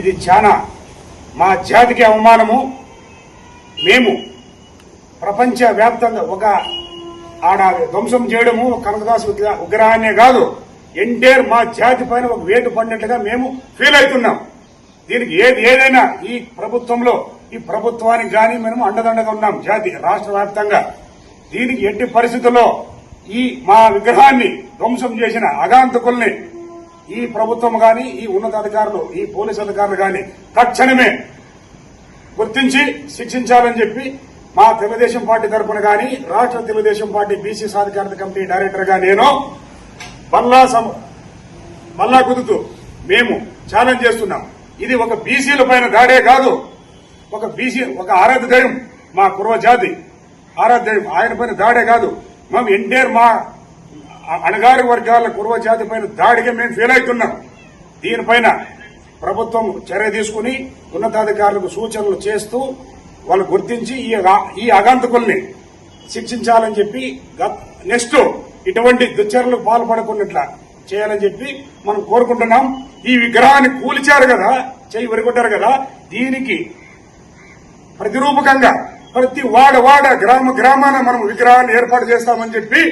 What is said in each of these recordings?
ఇది చాలా మా జాతికి అవమానము. మేము ప్రపంచ వ్యాప్తంగా ఒక ఆడ ధ్వంసం చేయడము కనకదాసు విగ్రహాన్నే కాదు ఎంటైర్ మా జాతి పైన ఒక వేటు పడినట్టుగా మేము ఫీల్ అవుతున్నాం. దీనికి ఏది ఏదైనా ఈ ప్రభుత్వంలో ఈ ప్రభుత్వానికి కానీ మేము అండదండగా ఉన్నాం జాతి రాష్ట్ర వ్యాప్తంగా. దీనికి ఎట్టి పరిస్థితుల్లో ఈ మా విగ్రహాన్ని ధ్వంసం చేసిన అగాంతకుల్ని ఈ ప్రభుత్వం గాని ఈ ఉన్నతాధికారులు ఈ పోలీసు అధికారులు గాని తక్షణమే గుర్తించి శిక్షించాలని చెప్పి మా తెలుగుదేశం పార్టీ తరఫున గాని రాష్ట్ర తెలుగుదేశం పార్టీ బీసీ సాధికారత కమిటీ డైరెక్టర్గా నేను మల్లా సమ మల్లా కుదుతూ మేము ఛాలెంజ్ చేస్తున్నాం. ఇది ఒక బీసీల పైన దాడే కాదు ఒక బీసీ ఒక ఆరాధ్య దైవం మా కుర్వ జాతి ఆరాధ్య దైవం ఆయన పైన దాడే కాదు. మేము ఎంటైర్ మా అణగారి వర్గాల కుర్వ పైన దాడిగా మేము ఫీల్ అవుతున్నాం. దీనిపైన ప్రభుత్వం చర్య తీసుకుని ఉన్నతాధికారులకు సూచనలు చేస్తూ వాళ్ళు గుర్తించి ఈ ఈ అగాంతకుల్ని శిక్షించాలని చెప్పి నెక్స్ట్ ఇటువంటి దుశ్చర్యలకు పాల్పడకుండా చేయాలని చెప్పి మనం కోరుకుంటున్నాం. ఈ విగ్రహాన్ని కూల్చారు కదా చేయి వరికొట్టారు కదా దీనికి ప్రతిరూపకంగా ప్రతి వాడ వాడ గ్రామ గ్రామాన మనం విగ్రహాన్ని ఏర్పాటు చేస్తామని చెప్పి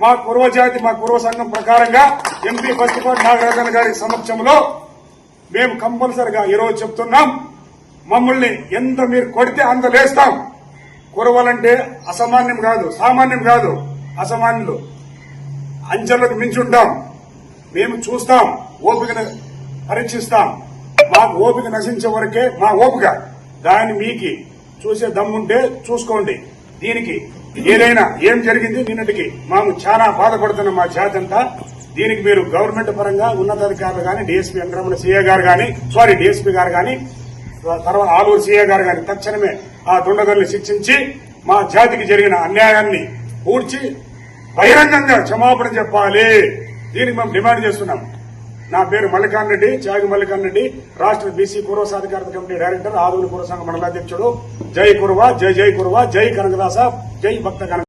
మా పూర్వ జాతి మా పూర్వ సంఘం ప్రకారంగా ఎంపీ బస్తిపాటి నాగరాజన్ గారి సమక్షంలో మేము కంపల్సరిగా ఈరోజు చెప్తున్నాం మమ్మల్ని ఎంత మీరు కొడితే అంత లేస్తాం. కురవాలంటే అసామాన్యం కాదు సామాన్యం కాదు అసామాన్యులు. అంచెలకు మించుంటాం. మేము చూస్తాం ఓపికను పరీక్షిస్తాం. మాకు ఓపిక నశించే వరకే మా ఓపిక. దాన్ని మీకి చూసే దమ్ముంటే చూసుకోండి. దీనికి ఏదైనా ఏం జరిగింది నిన్నటికి? మేము చాలా బాధపడుతున్నాం మా జాతి అంతా. దీనికి మీరు గవర్నమెంట్ పరంగా ఉన్నతాధికారులు కానీ డిఎస్పీ వెంకటరమణ సీఏ గారు కానీ సారీ డిఎస్పీ గారు కానీ తర్వాత ఆలూరు సీఏ గారు కానీ తక్షణమే ఆ దుండగల్ని శిక్షించి మా జాతికి జరిగిన అన్యాయాన్ని పూడ్చి బహిరంగంగా క్షమాపణ చెప్పాలి. దీనికి మేము డిమాండ్ చేస్తున్నాం. నా పేరు మల్లికాన్ రెడ్డి చాగి మల్లికాన్ రెడ్డి. రాష్ట్ర బీసీ పూర్వ సాధికారత కమిటీ డైరెక్టర్ ఆదూరు పూర్వ సంఘ మండలాధ్యక్షుడు. జై కురువ జై జై కురువ జై కనకదాస జై భక్త కనక